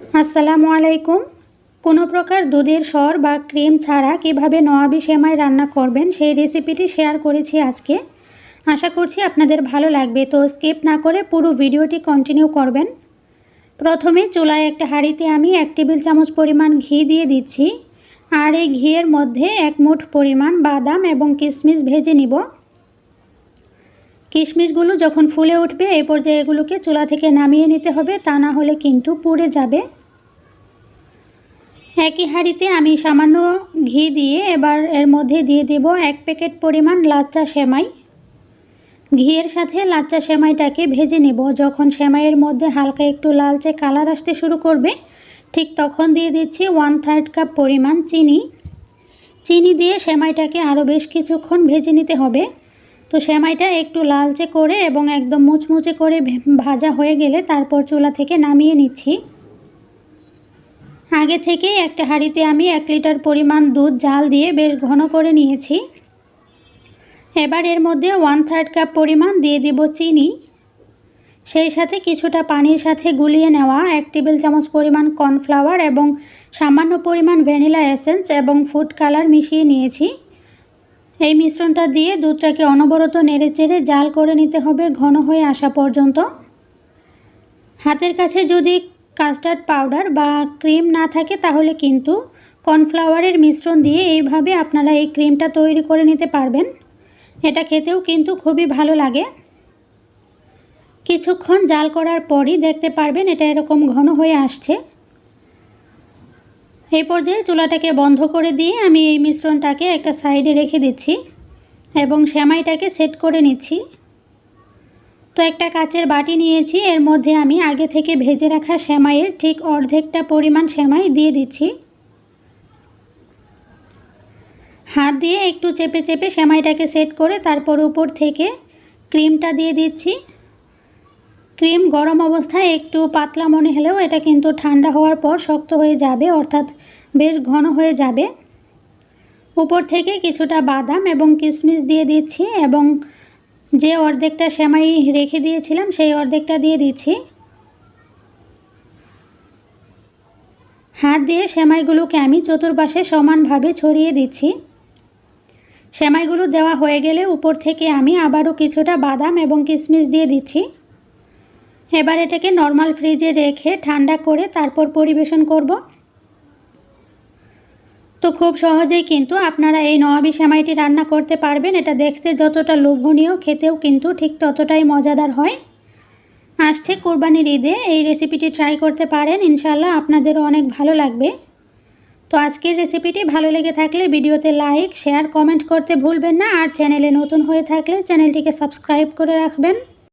আসসালামু আলাইকুম। কোনো প্রকার দুধের সর বা ক্রিম ছাড়া কীভাবে নওয়াবি সেমাই রান্না করবেন সেই রেসিপিটি শেয়ার করেছি আজকে। আশা করছি আপনাদের ভালো লাগবে, তো স্কিপ না করে পুরো ভিডিওটি কন্টিনিউ করবেন। প্রথমে চুলায় একটা হাঁড়িতে আমি এক টেবিল চামচ পরিমাণ ঘি দিয়ে দিচ্ছি। আর এই ঘিয়ের মধ্যে এক মুঠ পরিমাণ বাদাম এবং কিশমিশ ভেজে নিব। কিশমিশগুলো যখন ফুলে উঠবে এই পর্যায়ে এগুলোকে চুলা থেকে নামিয়ে নিতে হবে। তা না হলে কিন্তু পুড়ে যাবে। একই হাঁড়িতে আমি সামান্য ঘি দিয়ে এবার এর মধ্যে দিয়ে দেব এক প্যাকেট পরিমাণ লাচ্চা সেমাই। ঘিয়ের সাথে লাচ্চা সেমাইটাকে ভেজে নেব। যখন সেমাইয়ের মধ্যে হালকা একটু লালচে কালার আসতে শুরু করবে, ঠিক তখন দিয়ে দিচ্ছি ওয়ান থার্ড কাপ পরিমাণ চিনি। চিনি দিয়ে সেমাইটাকে আরও বেশ কিছুক্ষণ ভেজে নিতে হবে। তো সেমাইটা একটু লালচে করে এবং একদম মুচমুচে করে ভাজা হয়ে গেলে তারপর চুলা থেকে নামিয়ে নিচ্ছি। আগে থেকে একটা হাঁড়িতে আমি এক লিটার পরিমাণ দুধ, জাল দিয়ে বেশ ঘন করে নিয়েছি। এবার এর মধ্যে ওয়ান থার্ড কাপ পরিমাণ দিয়ে দেব চিনি। সেই সাথে কিছুটা পানির সাথে গুলিয়ে নেওয়া এক টেবিল চামচ পরিমাণ কর্নফ্লাওয়ার এবং সামান্য পরিমাণ ভ্যানিলা এসেন্স এবং ফুড কালার মিশিয়ে নিয়েছি। এই মিশ্রণটা দিয়ে দুধটাকে অনবরত নেড়ে চেড়ে জাল করে নিতে হবে ঘন হয়ে আসা পর্যন্ত। হাতের কাছে যদি কাস্টার্ড পাউডার বা ক্রিম না থাকে তাহলে কিন্তু কর্নফ্লাওয়ারের মিশ্রণ দিয়ে এইভাবে আপনারা এই ক্রিমটা তৈরি করে নিতে পারবেন। এটা খেতেও কিন্তু খুবই ভালো লাগে। কিছুক্ষণ জাল করার পরই দেখতে পারবেন এটা এরকম ঘন হয়ে আসছে। এই পর্যায়ে চুলাটাকে বন্ধ করে দিয়ে আমি এই মিশ্রণটাকে একটা সাইডে রেখে দিচ্ছি এবং সেমাইটাকে সেট করে নিচ্ছি। তো একটা কাচের বাটি নিয়েছি, এর মধ্যে আমি আগে থেকে ভেজে রাখা সেমাইয়ের ঠিক অর্ধেকটা পরিমাণ সেমাই দিয়ে দিচ্ছি। হাত দিয়ে একটু চেপে চেপে সেমাইটাকে সেট করে তারপর উপর থেকে ক্রিমটা দিয়ে দিচ্ছি। ক্রিম গরম অবস্থায় একটু পাতলা মনে হলেও এটা কিন্তু ঠান্ডা হওয়ার পর শক্ত হয়ে যাবে, অর্থাৎ বেশ ঘন হয়ে যাবে। উপর থেকে কিছুটা বাদাম এবং কিশমিশ দিয়ে দিচ্ছি এবং যে অর্ধেকটা সেমাই রেখে দিয়েছিলাম সেই অর্ধেকটা দিয়ে দিচ্ছি। হাত দিয়ে সেমাইগুলোকে আমি চতুর্পাশে সমানভাবে ছড়িয়ে দিচ্ছি। সেমাইগুলো দেওয়া হয়ে গেলে উপর থেকে আমি আবারও কিছুটা বাদাম এবং কিশমিশ দিয়ে দিচ্ছি। এবার এটাকে নর্মাল ফ্রিজে রেখে ঠান্ডা করে তারপর পরিবেশন করব। তো খুব সহজেই কিন্তু আপনারা এই নওয়াবি সেমাইটি রান্না করতে পারবেন। এটা দেখতে যতটা লোভনীয়, খেতেও কিন্তু ঠিক ততটাই মজাদার হয়। আসছে কোরবানির ঈদে, এই রেসিপিটি ট্রাই করতে পারেন। ইনশাল্লাহ আপনাদেরও অনেক ভালো লাগবে। তো আজকের রেসিপিটি ভালো লেগে থাকলে ভিডিওতে লাইক শেয়ার কমেন্ট করতে ভুলবেন না। আর চ্যানেলে নতুন হয়ে থাকলে চ্যানেলটিকে সাবস্ক্রাইব করে রাখবেন।